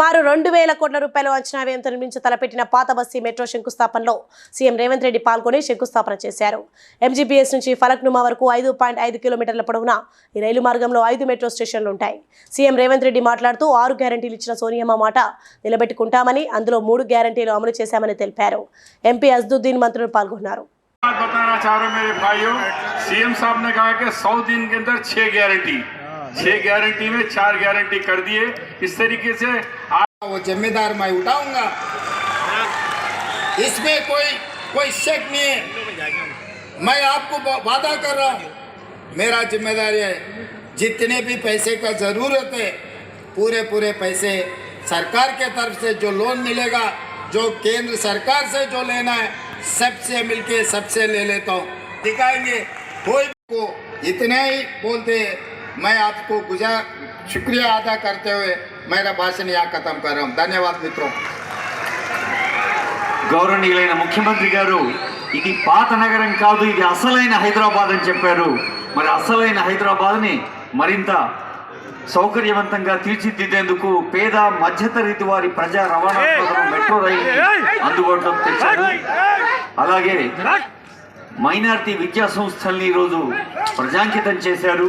సుమారు రెండు వేల కోట్ల రూపాయల అంచనా వ్యయంతో నిర్మించి తలపెట్టిన పాత బస్తీ మెట్రో శంకుస్థాపనలో సీఎం రేవంత్ రెడ్డి పాల్గొని శంకుస్థాపన చేశారు ఎంజీబీఎస్ నుంచి ఫలక్నుమా వరకు ఐదు పాయింట్ ఐదు కిలోమీటర్ల పొడవున ఈ రైలు మార్గంలో ఐదు మెట్రో స్టేషన్లు ఉంటాయి సీఎం రేవంత్ రెడ్డి మాట్లాడుతూ ఆరు గ్యారంటీలు ఇచ్చిన సోనియమ్మ మాట నిలబెట్టుకుంటామని అందులో మూడు గ్యారంటీలు అమలు చేశామని తెలిపారు ఎంపీ అజ్దుద్దీన్ మంత్రులు పాల్గొన్నారు बात बताना चाह रहा हूं मेरे भाइयों सीएम साहब ने कहा कि सौ दिन के अंदर छह गारंटी छह गारंटी में चार गारंटी कर दिए। इस तरीके से आज वो जिम्मेदार मैं उठाऊँगा। इसमें कोई कोई शक नहीं है। मैं आपको वादा कर रहा हूँ। मेरा ज़िम्मेदारी है, जितने भी पैसे का ज़रूरत है पूरे पूरे पैसे सरकार के तरफ़ से जो लोन मिलेगा, जो केंद्र सरकार से जो लेना है, सबसे मिलके सबसे ले लेता हूँ। दिखाएँगे। कोई को, इतना ही बोलते हैं। मैं आपको गुजार शुक्रिया अदा करते हुए मेरा भाषण यहाँ खत्म कर रहा हूँ धन्यवाद मित्रों గౌరవనీయులైన ముఖ్యమంత్రి గారు ఇది పాత నగరం కాదు ఇది అసలైన హైదరాబాద్ అని చెప్పారు మరి అసలైన హైదరాబాద్ని మరింత సౌకర్యవంతంగా తీర్చిదిద్దేందుకు పేద మధ్యతరగతి వారి ప్రజా రవాణా కోసం మెట్రో రైలు అందుబాటులోకి తెచ్చారు అలాగే మైనారిటీ విద్యా సంస్థల్ని ఈరోజు ప్రజాంకితం చేశారు